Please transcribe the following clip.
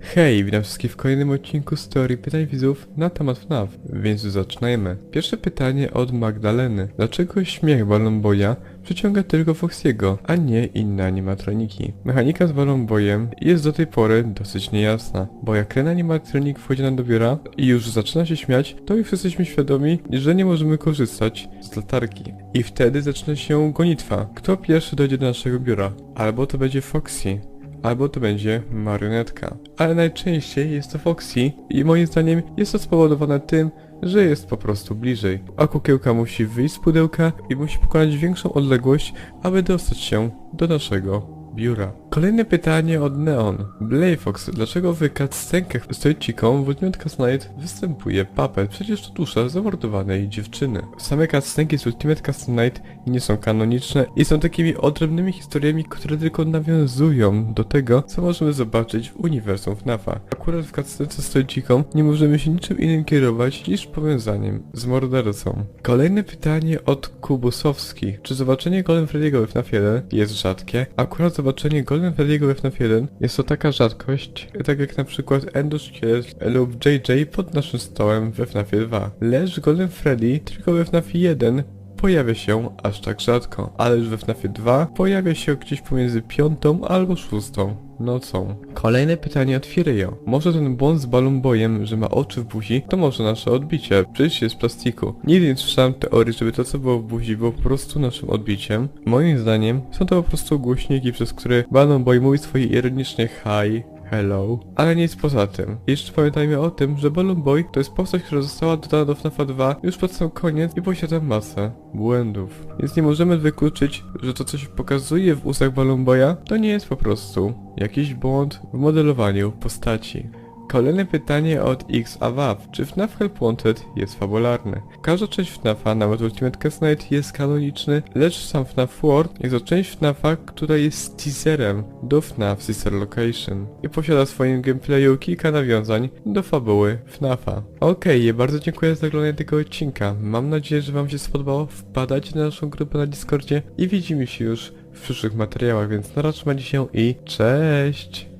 Hej, witam wszystkich w kolejnym odcinku z teorii pytań widzów na temat FNAF, więc zaczynajmy. Pierwsze pytanie od Magdaleny. Dlaczego śmiech Balloon Boya przyciąga tylko Foxiego, a nie inne animatroniki? Mechanika z Balloon Boyem jest do tej pory dosyć niejasna, bo jak ten animatronik wchodzi nam do biura i już zaczyna się śmiać, to już jesteśmy świadomi, że nie możemy korzystać z latarki. I wtedy zaczyna się gonitwa. Kto pierwszy dojdzie do naszego biura? Albo to będzie Foxy, albo to będzie marionetka. Ale najczęściej jest to Foxy i moim zdaniem jest to spowodowane tym, że jest po prostu bliżej. A kukiełka musi wyjść z pudełka i musi pokonać większą odległość, aby dostać się do naszego biura. Kolejne pytanie od Neon. Blayfox, dlaczego w cutscenkach z Tojciką w Ultimate Custom Night występuje Puppet? Przecież to dusza zamordowanej dziewczyny. Same cutscenki z Ultimate Custom Night nie są kanoniczne i są takimi odrębnymi historiami, które tylko nawiązują do tego, co możemy zobaczyć w uniwersum FNAFa. Akurat w cutscence z Tojciką nie możemy się niczym innym kierować niż powiązaniem z mordercą. Kolejne pytanie od Kubusowski. Czy zobaczenie Golden Freddy'ego we FNAF 1 jest rzadkie? Akurat zobaczenie Golden Freddy'ego we FNAF 1 jest to taka rzadkość, tak jak na przykład Endoszkielet lub JJ pod naszym stołem we FNAF 2. Lecz Golden Freddy tylko we FNAF 1 pojawia się aż tak rzadko, ale już we FNAF 2 pojawia się gdzieś pomiędzy piątą albo szóstą nocą. Kolejne pytanie od Firejo. Może ten błąd z Balloon Boyem, że ma oczy w buzi, to może nasze odbicie, przecież jest z plastiku. Nigdy nie słyszałem teorii, żeby to co było w buzi było po prostu naszym odbiciem. Moim zdaniem są to po prostu głośniki, przez które Balloon Boy mówi swoje ironicznie hi, Hello. Ale nic poza tym. Jeszcze pamiętajmy o tym, że Balloon Boy to jest postać, która została dodana do FNAF 2 już pod sam koniec i posiada masę błędów. Więc nie możemy wykluczyć, że to co się pokazuje w ustach Balloon Boya to nie jest po prostu jakiś błąd w modelowaniu postaci. Kolejne pytanie od X Awaw. Czy FNAF Help Wanted jest fabularny? Każda część FNAFa, nawet Ultimate Cast Night jest kanoniczny, lecz sam FNAF World jest to część FNAFa, która jest teaserem do FNAF Sister Location i posiada w swoim gameplayu kilka nawiązań do fabuły FNAFa. Okej, bardzo dziękuję za oglądanie tego odcinka. Mam nadzieję, że wam się spodobało. Wpadajcie na naszą grupę na Discordzie i widzimy się już w przyszłych materiałach, więc na razie się i cześć!